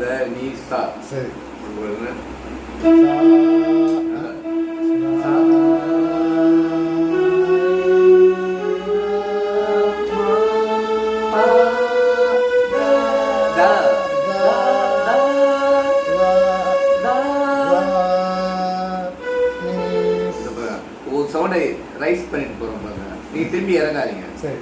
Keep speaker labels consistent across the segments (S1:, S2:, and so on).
S1: த நீ சா.
S2: சரி.
S1: சவுண்டை ரைஸ் பண்ணிட்டு போறோம் பாருங்க. நீங்க திரும்பி இறங்காதீங்க.
S2: சரி.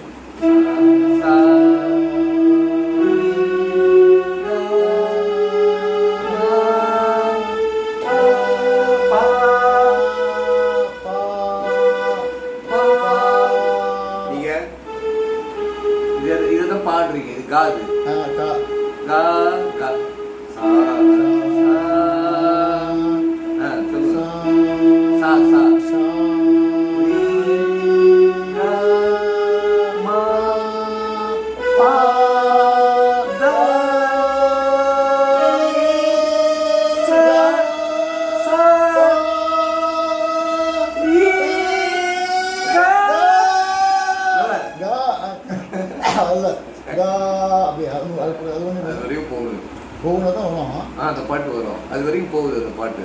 S1: அது வரைக்கும் போகுது அந்த பாட்டு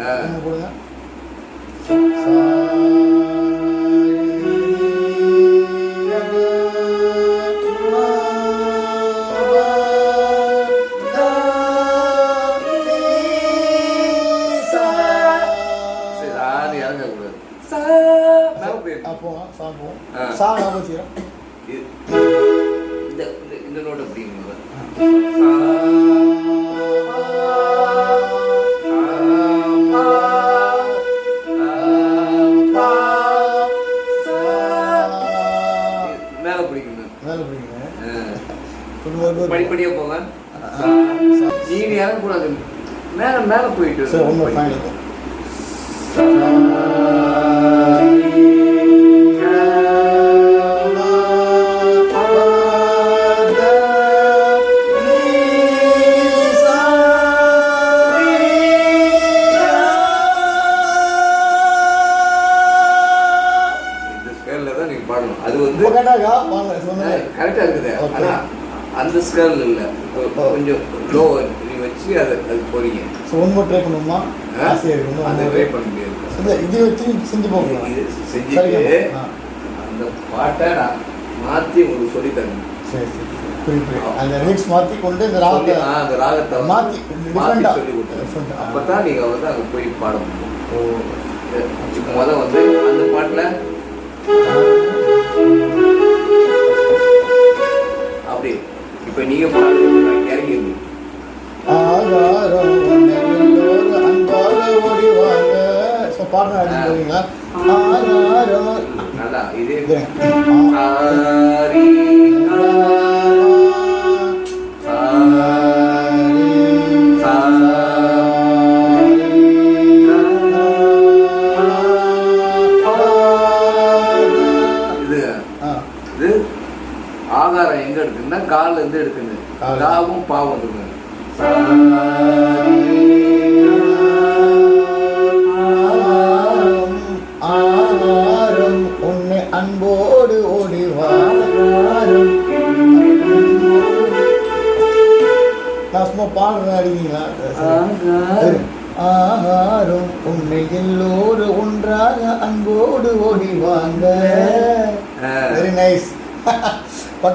S1: ஆ. சரி ஆறு இறங்க கூடாது சா மேல இறங்கக்கூடாது. மேல மேல போயிட்டு
S2: சரி ஒன்று ஃபைனல்
S1: வச்சு அதை அது போறீங்க.
S2: ஸோ ஒன்று ட்ரை பண்ணுமா ஆசையாக இருக்கு
S1: அதை
S2: இன்னும்
S1: ட்ரை பண்ண முடியாது
S2: இது வச்சு செஞ்சு போகலாம்
S1: இது செஞ்சுட்டு அந்த பாட்டை நான் மாத்தி உங்களுக்கு சொல்லி தரணும்
S2: சரி சரி அந்த லிரிக்ஸ் மாற்றி கொண்டு இந்த ராகத்தை
S1: அந்த ராகத்தை
S2: மாத்தி different-ஆ.
S1: சொல்லி கொடுத்தேன்.
S2: Different-ஆ.
S1: அப்பதான் நீங்க வந்து அங்க போய் பாட முடியும்.
S2: ஓ.
S1: இப்போ முத வந்து அந்த பாட்டுல அப்படி. இப்போ நீங்க பாடுறது
S2: உன்னை எல்லோரும் அன்பாக ஓடிவாங்க ஸோ பாடுறேன் அப்படின்னு ஆகாரம்
S1: நல்லா இதே
S2: இது.
S1: சாரி கா, இது
S2: ஆ
S1: இது ஆகாரம் எங்க எடுக்குன்னா கால்ல இருந்து எடுக்குது. காவும் பாவம் வந்துருங்க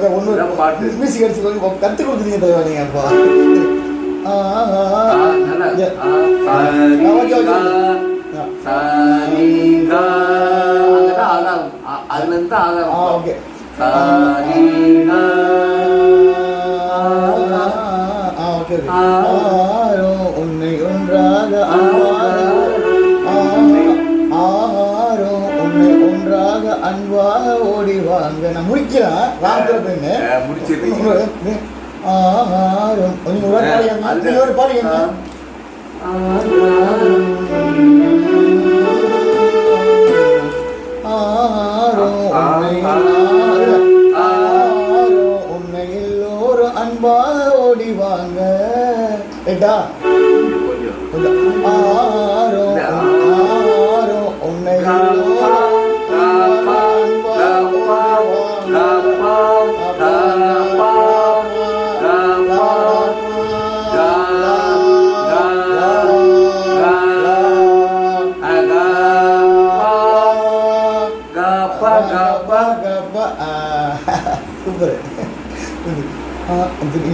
S2: பக்கம் ஒன்று
S1: இதான் பாட்டு.
S2: மியூசிக் அடிச்சு கொஞ்சம் கற்றுக் கொடுத்துருங்க தலைவா நீங்கள் அப்பா ஆஹா
S1: நல்லா
S2: Yeah.
S1: ஆ, சாரி
S2: ஓகே, ஓகே.
S1: கா,
S2: ஆ.
S1: சாரி கா. அங்கதான் ஆகாரம் ஆ,
S2: அன்பாக ஓடி வாங்க. நான் முடிக்கிறேன். ராத்திர பெண்ணு
S1: ஆ, முடிச்சிடுறீங்க.
S2: ஆரும் நீங்க ஒரு பாடி நீங்க ஒரு பாடி ஆரும் உன்னை ஆரும் உன்னை எல்லோரும் அன்பாக ஓடி வாங்க. ஏட்டா
S1: கொஞ்சம்.
S2: கொஞ்சம்.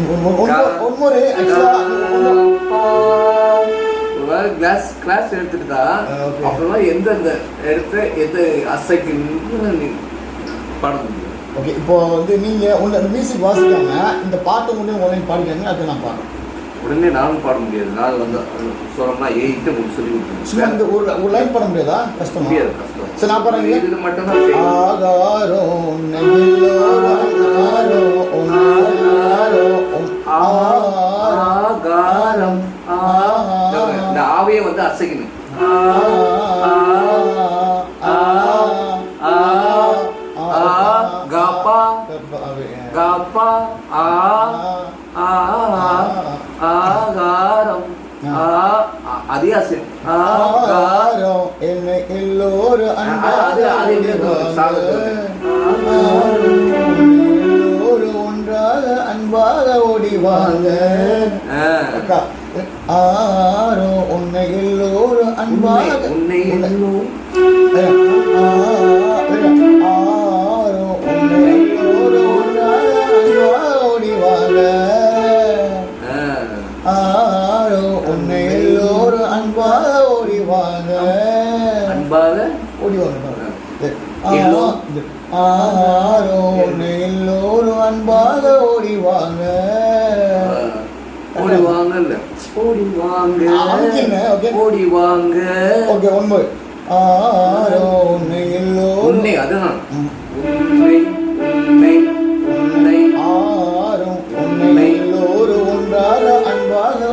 S2: One more.
S1: கிளாஸ் கிளாஸ்
S2: ஆ, okay.
S1: அப்புறமா எந்த அசைக்குன்னு நீ பாட முடியும்
S2: ஓகே இப்போ வந்து நீங்க ஒன்று அந்த மியூசிக் வாசிக்காம இந்த பாட்டை மட்டும் உடனே பாடிக்காங்க அது நான் பாடுறேன்
S1: உடனே நானும் பாட முடியாது நான் வந்து சொன்னோம்னா எயிட்டு உங்களுக்கு சொல்லி
S2: சும்மா இந்த ஒரு ஒரு லைன் பாட முடியாதா கஷ்டமா
S1: முடியாது கஷ்டம்
S2: சரி நான் பாடுறேன்
S1: இது மட்டும் தான்
S2: ஆகாரோ
S1: ஆகாரம் ஆ இந்த ஆவையே வந்து அசைக்கணும்
S2: ஆ ஆ
S1: ஆ ஆ காப்பா காப்பா ஆ ஆ
S2: என்னை எல்லோரும்
S1: அது- அது
S2: எல்லோரும் ஒன்றாக அன்பாக ஓடிவாங்க ஆரோ உன்னை எல்லோரும் அன்பாக
S1: உன்னை எல்லோரும்
S2: எல்லோரும் அன்பாக ஓடிவாங்க. அன்பாக ஓடிவாங்க
S1: எல்லோ-
S2: ஆரோ உன்னை எல்லோரும் அன்பாக ஓடிவாங்க.
S1: ஓடி வாங்கல்ல ஓடி வாங்க
S2: ஆ, அதுக்கு என்ன? Okay.
S1: ஓடி வாங்க
S2: ஓகே ஒன் மோர் ஆரோ உன்னை எல்லோரும்
S1: உன்னை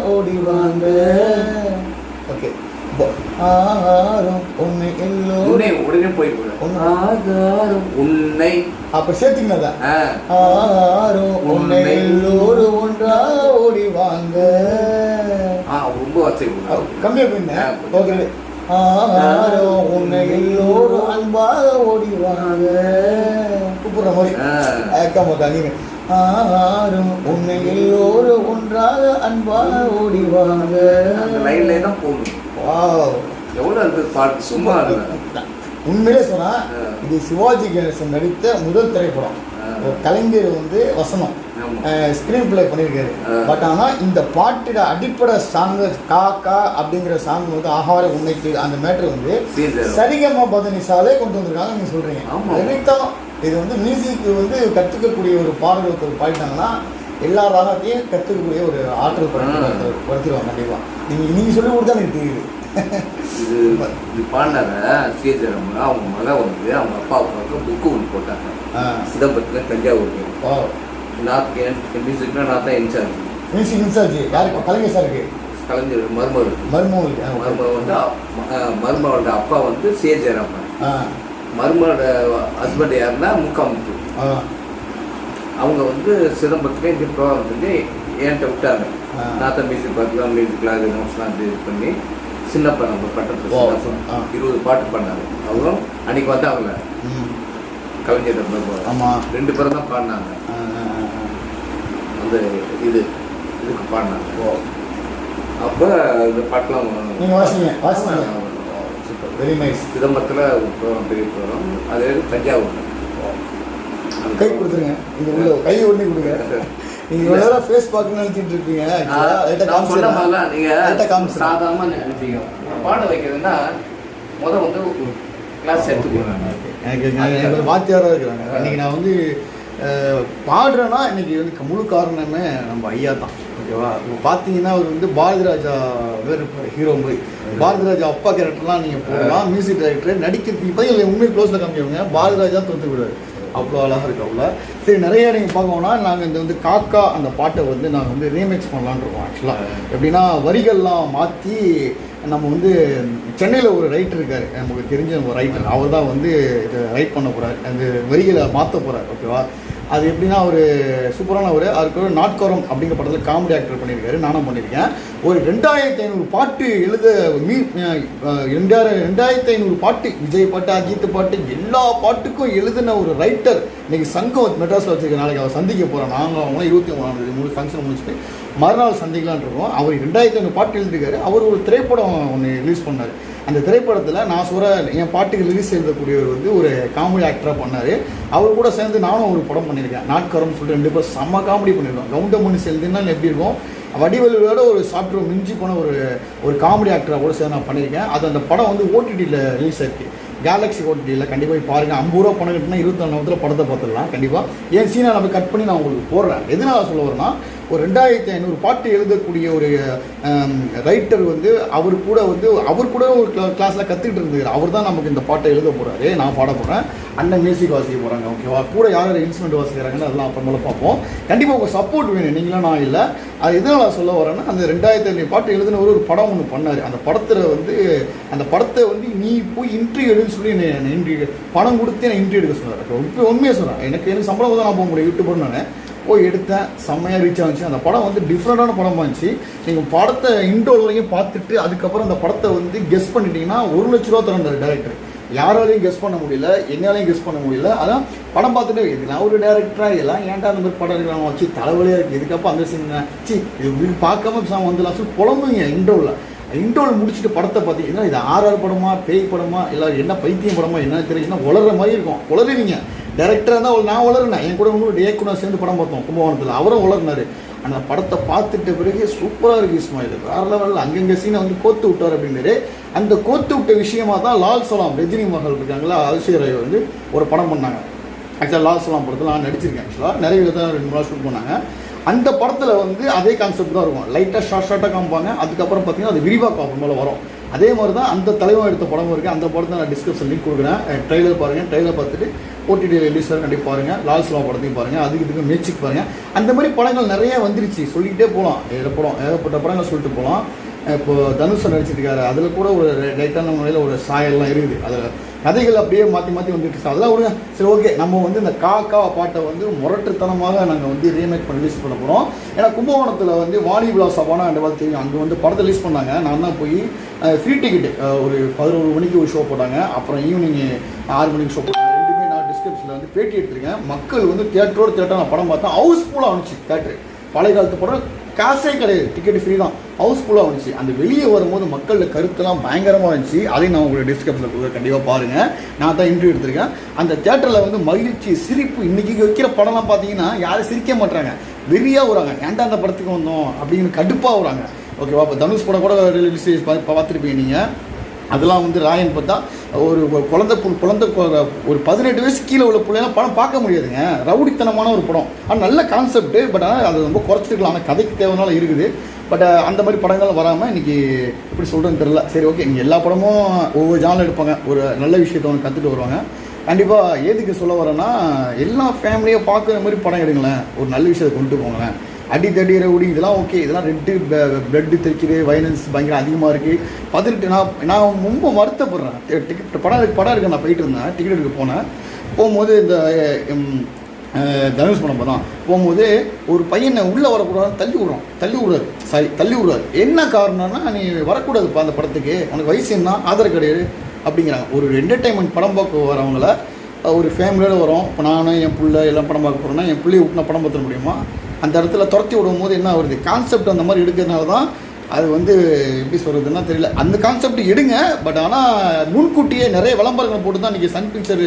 S2: ஓடிவாங்க ஓகே ஆரும் உன்னை எல்லோரும்
S1: உடனே
S2: உன்னை.
S1: ஆகாரம் உன்னை
S2: அப்ப சேர்த்துக்கினதா
S1: ஆ.
S2: ஆரும் உன்னை. எல்லோரும் ஒன்றாக ஓடிவாங்க
S1: ரொம்ப
S2: கம்மியா போயிருந்தேன் ஓகே ஆரும் உன்னை எல்லோரும் அன்பாக ஓடிவாங்க கூப்பிடுற மாதிரி. ஏக்கமாக்கா நீங்க ஆரும் உன்னை எல்லோரும் ஒன்றாக அன்பாக ஓடிவாங்க.
S1: அந்த லைன்ல தான் போகணும்.
S2: வாவ்.
S1: எவ்வளவு இருக்குது பாட்டு. சும்மா
S2: உண்மையிலே சொன்னா
S1: ஆ.
S2: இது சிவாஜி கணேசன் நடித்த முதல் திரைப்படம். கலைஞர் வந்து வசனம். ஸ்க்ரீன் பிளே பண்ணியிருக்காரு. பட் ஆனால் இந்த பாட்டோட அடிப்படை சாங் கா கா அப்படிங்கிற சாங் வந்து ஆகார உன்னைக்கு அந்த மேட்ரு வந்து
S1: சீசர்.
S2: சரிகமா பதனிசாலே கொண்டு வந்திருக்காங்க நீங்க சொல்றீங்க.
S1: ஆமா.
S2: நினைத்தோம். இது வந்து மியூசிக் வந்து கற்றுக்கக்கூடிய ஒரு பாடல் ஒருத்தர் பாடிட்டாங்கன்னா எல்லா ராகத்தையும் கற்றுக்கக்கூடிய ஒரு ஆற்றல் படுத்து படுத்திடுவாங்க கண்டிப்பாக நீங்கள் நீங்கள் சொல்லி கொடுத்தா எனக்கு தெரியுது.
S1: இது இது பாடினார ஸ்ரீஜரம் அவங்க மகன் வந்து அவங்க அப்பா அப்பாவுக்கு புக்கு ஒன்று போட்டாங்க. சிதம்பரத்தில் தஞ்சாவூருக்கு.
S2: வா
S1: நான் மியூசிக்னா நான் தான் இன்சார்ஜ்
S2: மியூசிக் இன்சார்ஜ் யாருக்கு கலைஞர் சாருக்கு
S1: கலைஞர் மருமகள்
S2: மருமகளுக்கு ஆ,
S1: மருமகள் வந்து மருமகளோட அப்பா வந்து சேஜராமன்
S2: ஆ
S1: மருமகளோட ஹஸ்பண்ட் யாருன்னா முக்காமுத்து. அவங்க வந்து சிதம்பரத்துல இந்த ப்ரோக்ராம் செஞ்சு என்கிட்ட விட்டாங்க. நான் தான் மியூசிக் பார்க்கலாம் மியூசிக் கிளாஸ் நோட்ஸ்லாம் இது பண்ணி சின்னப்பா நம்ம
S2: ஆ.
S1: இருபது பாட்டு பண்ணாங்க அவரும் அன்னைக்கு வந்தாங்கல்ல
S2: ம்.
S1: கலைஞர்
S2: ஆமாம்
S1: ரெண்டு பேரும் தான் பாடினாங்க. அந்த இது இதுக்கு பாடினாங்க. அப்போ இந்த பாட்டெலாம்
S2: வாசிங்க வாசிங்க. வெரி நைஸ்
S1: சிதம்பரத்தில் ஒரு ப்ரோக்ராம் பெரிய ப்ரோக்ராம் அதே தஞ்சாவூர்.
S2: கை கொடுத்துருங்க. இங்க உள்ள கை ஒண்ணி கொடுங்க. நீங்க இவ்வளவு நேரம் ஃபேஸ் பார்க்கணும்னு நினைச்சிட்டு இருப்பீங்க actually. லைட்டா
S1: நான் சொன்ன
S2: காமிச்சிடுறேன்.
S1: மாதிரிலாம் நீங்க
S2: லைட்டா காமிச்சிடுறேன்.
S1: சாதாரணமா நினைப்பீங்க. பாட வைக்கிறதுன்னா முத வந்து கிளாஸ் எடுத்துக்கோங்க
S2: எனக்கு ஒரு வாத்தியாராக இருக்கிறாங்க. இன்னைக்கு நான் வந்து பாடுறேன்னா இன்னைக்கு வந்து முழு காரணமே நம்ம ஐயா தான். ஓகேவா? இப்போ பார்த்தீங்கன்னா அவர் வந்து பாரதி ராஜா வேறு ஹீரோ மாதிரி. பாரதி ராஜா அப்பா கேரக்டர்லாம் நீங்கள் போடலாம். மியூசிக் டைரக்டர் நடிக்கிறதுக்கு இப்போ இல்லை உண்மையை க்ளோஸில் காமிக்கிறவங்க பாரதி ராஜா தோற்று விடுவார் அவ்வளோ அழகாக இருக்கு அவ்வளோ. சரி நிறைய நீங்கள் பார்க்கணும்னா நாங்கள் இந்த வந்து காக்கா அந்த பாட்டை வந்து நாங்கள் வந்து ரீமேக்ஸ் பண்ணலான்னு இருக்கோம் ஆக்சுவலாக எப்படின்னா வரிகள்லாம் மாற்றி நம்ம வந்து சென்னையில் ஒரு ரைட்டர் இருக்கார். நமக்கு தெரிஞ்ச ஒரு ரைட்டர் அவர் தான் வந்து இதை ரைட் பண்ண போகிறார் அந்த வரிகளை மாற்ற போகிறார் ஓகேவா அது எப்படின்னா ஒரு சூப்பரான ஒரு அதுக்கு ஒரு நாட்கோரம் அப்படிங்கிற படத்தில் காமெடி ஆக்டர் பண்ணியிருக்காரு. நானும் பண்ணியிருக்கேன். ஒரு ரெண்டாயிரத்தி ஐநூறு பாட்டு எழுத மீ ரெண்டாயிரம் ரெண்டாயிரத்தி ஐநூறு பாட்டு விஜய் பாட்டு அஜித் பாட்டு எல்லா பாட்டுக்கும் எழுதின ஒரு ரைட்டர் இன்னைக்கு சங்கம் மெட்ராஸில் வச்சுருக்க நாளைக்கு அவர் சந்திக்க போகிறோம் நாங்கள் அவங்களாம் இருபத்தி மூணாம் தேதி மூணு ஃபங்க்ஷன் முடிச்சுட்டு மறுநாள் சந்திக்கலாம்னு இருக்கோம். அவர் ரெண்டாயிரத்தி ஐநூறு பாட்டு எழுதிருக்காரு அவர் ஒரு திரைப்படம் ஒன்று ரிலீஸ் பண்ணார். அந்த திரைப்படத்தில் நான் சொல்கிற என் பாட்டுக்கு ரிலீஸ் எழுதக்கூடியவர் வந்து ஒரு காமெடி ஆக்டராக பண்ணார். அவர் கூட சேர்ந்து நானும் ஒரு படம் பண்ணியிருக்கேன். நாட்கரம்னு சொல்லிட்டு ரெண்டு பேரும் செம்ம காமெடி பண்ணியிருக்கோம். கவுண்டமணி செலுத்தினா எப்படி இருக்கும்? வடிவலோட ஒரு சாப்ட்வேர் மிஞ்சி போன ஒரு ஒரு காமெடி ஆக்டராக கூட சேர்ந்து நான் பண்ணியிருக்கேன். அது அந்த படம் வந்து ஓடிடியில் ரிலீஸ் ஆயிருக்கு. கேலக்ஸி ஓடிடியில் கண்டிப்பாக போய் பாருங்கள் ஐம்பது ரூபா பணம் கட்டினா இருபத்தி நாலு நேரத்தில் படத்தை பார்த்துடலாம். கண்டிப்பாக என் சீனை நம்ம கட் பண்ணி நான் உங்களுக்கு போடுறேன். எதனால சொல்ல வரேன்னா ஒரு ரெண்டாயிரத்தி ஐநூறு பாட்டு எழுதக்கூடிய ஒரு ரைட்டர் வந்து அவர் கூட வந்து அவர் கூட ஒரு கிளாஸில் கற்றுக்கிட்டு இருந்தார் அவர் தான் நமக்கு இந்த பாட்டை எழுத போகிறாரு நான் பாட போகிறேன் அண்ணன் மியூசிக் வாசிக்க போகிறாங்க ஓகேவா கூட யார் யார் இன்ஸ்ட்ருமெண்ட் வாசிக்கிறாங்கன்னு அதெல்லாம் அப்புறமேல பார்ப்போம். கண்டிப்பாக உங்கள் சப்போர்ட் வேணும். நீங்களும் நான் இல்லை. அது எதனால் நான் சொல்ல வரேன்னா அந்த ரெண்டாயிரத்தி ஐநூறு பாட்டு எழுதினவர் ஒரு படம் ஒன்று பண்ணார். அந்த படத்தில் வந்து அந்த படத்தை வந்து நீ போய் இன்ட்ரி எடுன்னு சொல்லி என்னை இன்ட்ரி பணம் கொடுத்து என்னை இன்ட்ரி எடுக்க சொன்னார். இப்போ உண்மையாக சொல்கிறேன் எனக்கு எனக்கு சம்பளம் தான் நான் போக முடியும். யூடியூபர் நான். போய் எடுத்தேன். செம்மையாக ரீச் ஆச்சு அந்த படம் வந்து டிஃப்ரெண்டான படமாக இருந்துச்சு. நீங்கள் படத்தை இன்டோல் வரைக்கும் பார்த்துட்டு அதுக்கப்புறம் அந்த படத்தை வந்து கெஸ் பண்ணிட்டீங்கன்னா ஒரு லட்ச ரூபா தரேன் டேரக்டர் யாராலையும் கெஸ் பண்ண முடியல. என்னாலையும் கெஸ் பண்ண முடியல. அதான் படம் பார்த்துட்டு நான் ஒரு டேரக்டராக எல்லாம் ஏன்டா அந்த மாதிரி படம் இருக்கிறாங்க வச்சு தலைவலியாக இருக்குது இதுக்கப்புறம் அந்த சீன் சி இது பார்க்காம சாம வந்துடலாம் சொல்லி புலம்புங்க இன்டோவில் இன்டோல் முடிச்சுட்டு படத்தை பார்த்தீங்கன்னா இது ஆர்ஆர் படமா? பேய் படமா? இல்லை என்ன பைத்தியம் படமா? என்ன தெரியுதுன்னா உளற மாதிரி இருக்கும். உளருவீங்க டேரக்டராக தான் நான் வளருனேன் என் கூட இன்னொரு இயக்குனர் சேர்ந்து படம் பார்த்தோம் கும்பகோணத்தில். அவரும் உளர்னாரு அந்த படத்தை பார்த்துட்ட பிறகு சூப்பராக இருக்குது இஸ்மாயில் வேற லெவலில் அங்கங்கே சீனை வந்து கோத்து விட்டார் அப்படின்னாரு. அந்த கோத்து விட்ட விஷயமா தான் லால் சலாம் ரஜினி மகள் இருக்காங்களா அதிசய வந்து ஒரு படம் பண்ணாங்க. ஆக்சுவலாக லால் சலாம் படத்தில் நான் நடிச்சிருக்கேன் ஆக்சுவலாக நிறைய தான் ரெண்டு மூணு ஷூட் பண்ணாங்க. அந்த படத்தில் வந்து அதே கான்செப்ட் தான் இருக்கும். லைட்டாக ஷார்ட் ஷார்ட்டாக காமிப்பாங்க. அதுக்கப்புறம் பார்த்தீங்கன்னா அது விரிவாக்கம் அப்புறமேல வரும். அதே மாதிரி தான் அந்த தலைவன் எடுத்த படமும் இருக்குது அந்த படத்தை நான் டிஸ்கிரிப்ஷன் லிங்க் கொடுக்குறேன். ட்ரெய்லர் பாருங்கள் ட்ரெய்லர் பார்த்துட்டு ஓடிடி ரிலீஸ் கண்டிப்பாக பாருங்கள் லால் சலாம் படத்தையும் பாருங்கள் அதுக்கு இதுக்கு மேட்சிக்கு பாருங்கள் அந்த மாதிரி படங்கள் நிறைய வந்துருச்சு. சொல்லிக்கிட்டே போகலாம் ஏழு படம் ஏகப்பட்ட படங்கள் சொல்லிட்டு போகலாம் இப்போ தனுஷ் நடிச்சிருக்காரு அதில் கூட ஒரு லைட்டான முறையில் ஒரு சாயல்லாம் இருக்குது. அதில் கதைகள் அப்படியே மாற்றி மாற்றி வந்துட்டு அதெல்லாம் விடுங்க. சரி ஓகே நம்ம வந்து இந்த கா கா பாட்டை வந்து முரட்டுத்தனமாக நாங்கள் வந்து ரீமேக் பண்ணி ரிலீஸ் பண்ண போகிறோம் ஏன்னா கும்பகோணத்தில் வந்து வாணி விழா சபானா ரெண்டு தெரியும் அங்கே வந்து படத்தை ரிலீஸ் பண்ணாங்க. நான் தான் போய் ஃப்ரீ டிக்கெட் ஒரு பதினோரு மணிக்கு ஒரு ஷோ போட்டாங்க. அப்புறம் ஈவினிங் ஆறு மணிக்கு ஷோ போட்டாங்க. ரெண்டுமே நான் வந்து பேட்டி எடுத்திருக்கேன். மக்கள் வந்து தேட்டரோட தேட்டர் நான் படம் பார்த்தேன். ஹவுஸ்ஃபுல்லாக வந்துச்சு தேட்டரு பழைய காலத்து படம் காசே கிடையாது. டிக்கெட் ஃப்ரீ தான். ஹவுஸ்ஃபுல்லாக வந்துச்சு. அந்த வெளியே வரும்போது மக்களோட கருத்தெல்லாம் பயங்கரமாக இருந்துச்சு. அதையும் நான் உங்களுக்கு டிஸ்கிரிப்ஷனில் கொடுக்க கண்டிப்பாக பாருங்கள் நான் தான் இன்டர்வியூ எடுத்திருக்கேன். அந்த தேட்டரில் வந்து மகிழ்ச்சி சிரிப்பு இன்றைக்கி வைக்கிற படம்லாம் பார்த்தீங்கன்னா யாரும் சிரிக்க மாட்டாங்க வெறியாக வராங்க. ஏன்டா அந்த படத்துக்கு வந்தோம்? அப்படின்னு கடுப்பாக வராங்க. ஓகேவா இப்போ தனுஷ் படம் கூட ரிலீஸ் பார்த்துருப்பீங்க நீங்கள் அதெல்லாம் வந்து ராயன் பார்த்தா ஒரு குழந்த குழந்தை புல் குழந்தை ஒரு பதினெட்டு வயசு கீழே உள்ள பிள்ளைலாம் படம் பார்க்க முடியாதுங்க. ரவுடித்தனமான ஒரு படம். ஆனால் நல்ல கான்செப்ட்டு பட் ஆனால் அது ரொம்ப குறைச்சிருக்கலாம். ஆனால் கதைக்கு தேவைனால இருக்குது. பட் அந்த மாதிரி படங்கள் வராமல் இன்றைக்கி எப்படி சொல்கிறேன்னு தெரில சரி ஓகே இங்கே எல்லா படமும் ஒவ்வொரு ஜானில் எடுப்பாங்க. ஒரு நல்ல விஷயத்தை ஒன்று கற்றுட்டு வருவாங்க. கண்டிப்பாக எதுக்கு சொல்ல வரேன்னா எல்லா ஃபேமிலியும் பார்க்குற மாதிரி படம் எடுங்களேன். ஒரு நல்ல விஷயத்தை கொண்டு போங்களேன். அடி தடிகிற உடி இதெல்லாம் ஓகே இதெல்லாம் ரெட்டு பிளட்டு தெரிக்குது வைலன்ஸ் பயங்கர அதிகமாக இருக்குது பதினெட்டு நான் நான் ரொம்ப வருத்தப்படுறேன். டிக்கெட் படம் படம் இருக்கு நான் போயிட்டு இருந்தேன். டிக்கெட் எடுக்க போனேன். போகும்போது இந்த தனுஷ் படம் தான் போகும்போது ஒரு பையனை உள்ளே வரக்கூடாதுன்னு தள்ளி விடுறோம் தள்ளி விடுறாரு. சாரி தள்ளி விடுறாரு. என்ன காரணம்னா நீ வரக்கூடாதுப்பா அந்த படத்துக்கு. உனக்கு வயசு என்ன? ஆதார் கார்டு அப்படிங்கிறாங்க. ஒரு என்டர்டைன்மெண்ட் படம் பார்க்க வரவங்கள ஒரு ஃபேமிலியோடு வரோம். இப்போ நானும் என் பிள்ளை எல்லாம் படம் பார்க்க போகிறேன்னா என் பிள்ளைய விட்டு நான் படம் பார்த்துட முடியுமா? அந்த இடத்துல துரத்தி விடும் போது என்ன வருது கான்செப்ட் அந்த மாதிரி எடுக்கிறதுனால தான் அது வந்து எப்படி சொல்கிறதுன்னா தெரியல. அந்த கான்செப்ட் எடுங்க பட் ஆனால் முன்கூட்டியே நிறைய விளம்பரங்கள் போட்டு தான் இன்றைக்கி சன் பிக்சர்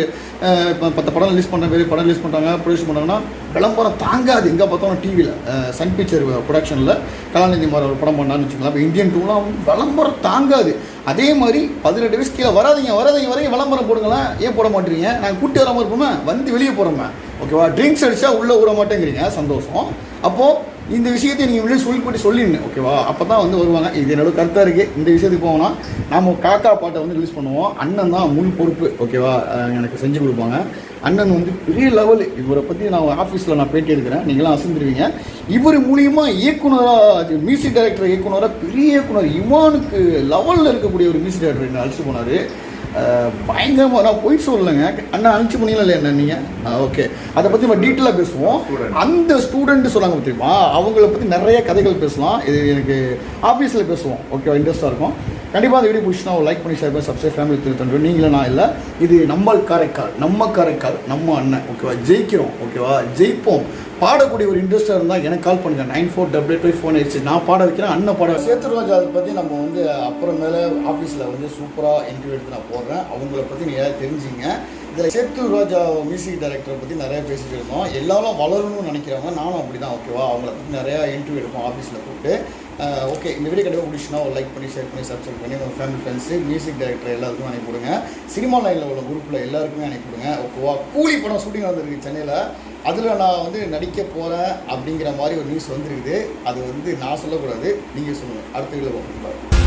S2: இப்போ பத்து படம் ரிலீஸ் பண்ணுற பேர் படம் ரிலீஸ் பண்ணுறாங்க ப்ரொடியூஸ் பண்ணுறாங்கன்னா விளம்பரம் தாங்காது. எங்கே பார்த்தாலும் டிவியில் சன் பிக்சர் ப்ரொடக்ஷனில் கலாநிதி மாதிரி ஒரு படம் பண்ணான்னு வச்சுக்கலாம் இப்போ இந்தியன் டூலாம் விளம்பரம் தாங்காது. அதே மாதிரி பதினெட்டு வயசு கீழே வராதீங்க வராதிங்க வரையும் விளம்பரம் போடுங்களேன். ஏன் போட மாட்டீங்க? நாங்கள் கூட்டி வராமல் இருப்போமே வந்து வெளியே போகிறோமே ஓகேவா? ட்ரிங்க்ஸ் அடித்தா உள்ளே விட மாட்டேங்கிறீங்க. சந்தோஷம். அப்போது இந்த விஷயத்தை நீங்கள் வெளியே சொல்லி போட்டு சொல்லிடணும் ஓகேவா அப்போ தான் வந்து வருவாங்க. இது என்னோட கருத்தாக இருக்குது இந்த விஷயத்துக்கு போகணும்னா நம்ம காக்கா பாட்டை வந்து ரிலீஸ் பண்ணுவோம். அண்ணன் தான் முழு பொறுப்பு ஓகேவா எனக்கு செஞ்சு கொடுப்பாங்க. அண்ணன் வந்து பெரிய லெவல் இவரை பற்றி நான் ஆஃபீஸில் நான் பேட்டி எடுக்கிறேன். நீங்களாம் அசந்துருவீங்க. இவர் மூலியமாக இயக்குனராக மியூசிக் டைரக்டர் இயக்குனராக பெரிய இயக்குனர். இவானுக்கு லெவலில் இருக்கக்கூடிய ஒரு மியூசிக் டைரக்டர் என்ன அழைச்சிட்டு போனார். பயங்கரமாக நான் போய் சொல்லலைங்க. அண்ணா அனுப்பிச்சு பண்ணீங்களா என்ன நீங்கள் ஓகே அதை பற்றி நம்ம டீட்டெயிலாக பேசுவோம். அந்த ஸ்டூடெண்ட் சொன்னாங்க தெரியுமா? அவங்கள பற்றி நிறைய கதைகள் பேசலாம். இது எனக்கு ஆஃபீஸில் பேசுவோம். ஓகே இன்ட்ரெஸ்ட்டாக இருக்கும். கண்டிப்பாக அந்த வீடியோ பிடிச்சினா லைக் பண்ணி ஷேர் பண்ணி சப்ஸ்கிரைப் ஃபேமிலி திருத்தண்டு நீங்களும் நான் இல்லை. இது நம்ம காரைக்கால் நம்ம காரைக்கால் நம்ம அண்ணன். ஓகேவா ஜெயிக்கிறோம். ஓகேவா ஜெயிப்போம். பாடக்கூடிய ஒரு இன்ட்ரெஸ்ட்டாக இருந்தால் எனக்கு கால் பண்ணுங்க. Nine four double eight phone ஆயிடுச்சு நான் பாட வைக்கிறேன் அண்ணன் பாட சேத்துராஜ் அதை பற்றி நம்ம வந்து அப்புறமேல ஆஃபீஸில் வந்து சூப்பராக இன்டர்வியூ எடுத்து நான் போடுறேன். அவங்கள பற்றி நீங்கள் தெரிஞ்சுங்க. இதில் சேத்து ராஜா மியூசிக் டைரக்டரை பற்றி நிறையா பேசிகிட்டு இருந்தோம் எல்லாரும் வளரணும்னு நினைக்கிறவங்க நானும் அப்படி தான் ஓகேவா அவங்கள பற்றி நிறையா இன்டர்வியூ எடுப்போம் ஆஃபீஸில் கூப்பிட்டு. ஓகே. இந்த வீடியோ கண்டிப்பாக பிடிச்சினா ஒரு லைக் பண்ணி ஷேர் பண்ணி சப்ஸ்கிரைப் பண்ணி உங்கள் ஃபேமிலி ஃப்ரெண்ட்ஸு மியூசிக் டைரக்டர் எல்லாருக்கும் அனுப்பிவிடுங்க சினிமா லைனில் உள்ள குரூப்பில் எல்லாருக்குமே அனுப்பிவிடுங்க ஓகேவா? கூலி படம் ஷூட்டிங் வந்திருக்கு சென்னையில். அதில் நான் வந்து நடிக்க போகிறேன் அப்படிங்கிற மாதிரி ஒரு நியூஸ் வந்துருக்குது. அது வந்து நான் சொல்லக்கூடாது. நீங்கள் சொல்லுங்கள் அடுத்த வீடியோவில் பார்க்கலாம்